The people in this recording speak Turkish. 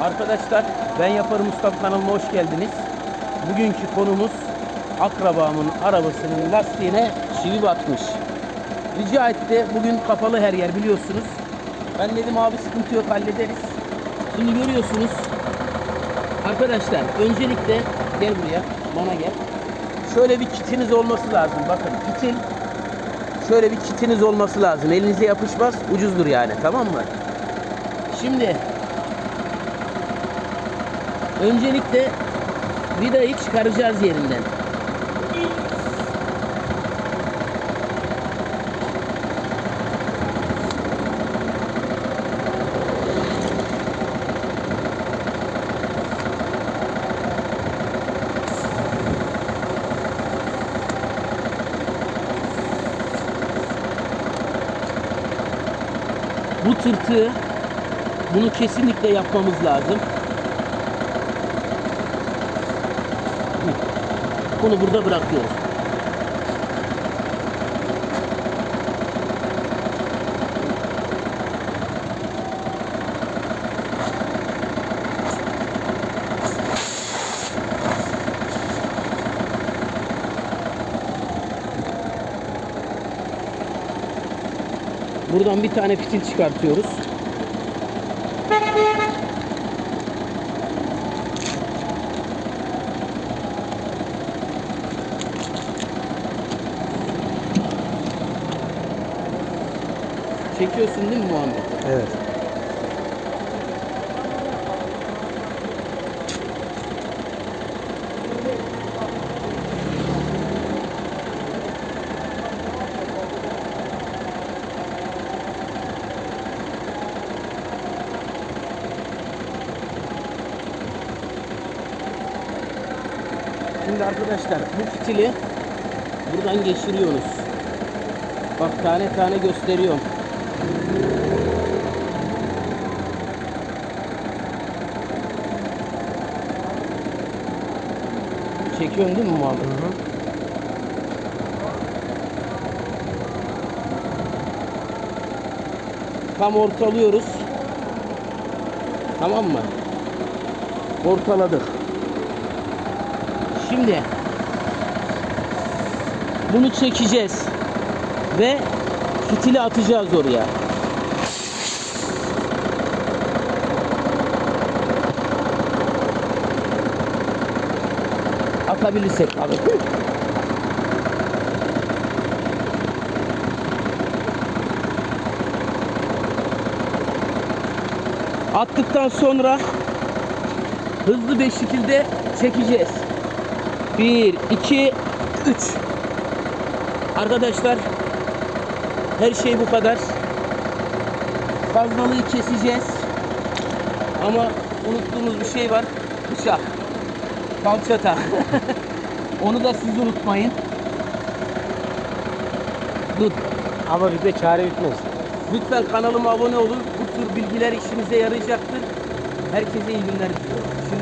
Arkadaşlar ben yaparım Mustafa kanalına hoş geldiniz. Bugünkü konumuz akrabamın arabasının lastiğine çivi batmış. Rica etti. Bugün kapalı her yer biliyorsunuz. Ben dedim abi sıkıntı yok hallederiz. Şimdi görüyorsunuz. Arkadaşlar öncelikle gel buraya bana gel. Şöyle bir kitiniz olması lazım. Bakın kitin şöyle bir kitiniz olması lazım. Elinize yapışmaz. Ucuzdur yani. Tamam mı? Şimdi öncelikle vidayı çıkaracağız yerinden. Bu tırtığı bunu kesinlikle yapmamız lazım. Bunu burada bırakıyoruz. Buradan bir tane fitil çıkartıyoruz. Çekiyorsun değil mi Muhammed? Evet. Şimdi arkadaşlar bu fitili buradan geçiriyoruz. Bak tane tane gösteriyorum. Çekiyorsun değil mi Muhammed? Tam ortalıyoruz. Tamam mı? Ortaladık. Şimdi bunu çekeceğiz ve fitili atacağız oraya. Atabilirsek tabii. Attıktan sonra hızlı bir şekilde çekeceğiz. 1, 2, 3. Arkadaşlar her şey bu kadar. Fazlalığı keseceğiz. Ama unuttuğumuz bir şey var. Bıçak. Falçata. Onu da siz unutmayın. Dur. Ama bizde çare bitmez. Lütfen kanalıma abone olun. Bu tür bilgiler işinize yarayacaktır. Herkese iyi günler diliyorum. Şimdi